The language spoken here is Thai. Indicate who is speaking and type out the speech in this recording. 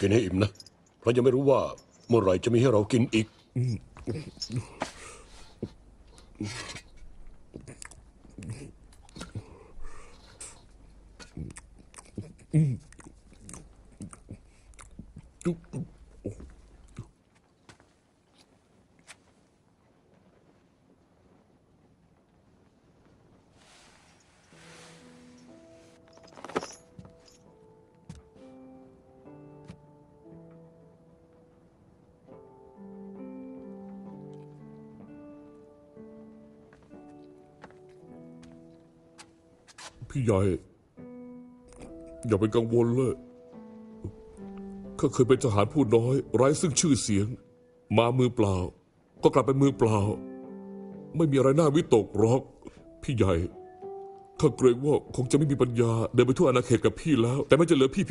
Speaker 1: กินให้อิ่มนะ เพราะยังไม่รู้ว่าเมื่อไหร่จะมีให้เรากินอีก
Speaker 2: พี่ใหญ่ อย่าเป็นกังวลเลยข้าเคยเป็นทหารผู้น้อย ไร้ซึ่งชื่อเสียง มามือเปล่า ก็กลับไปมือเปล่า ไม่มีอะไรน่าวิตกหรอก พี่ใหญ่ข้าเกรงว่าคงจะไม่มีปัญญาเดินไปทั่วอาณาเขตกับพี่แล้ว แต่ไม่จะเหลือพี่เพียง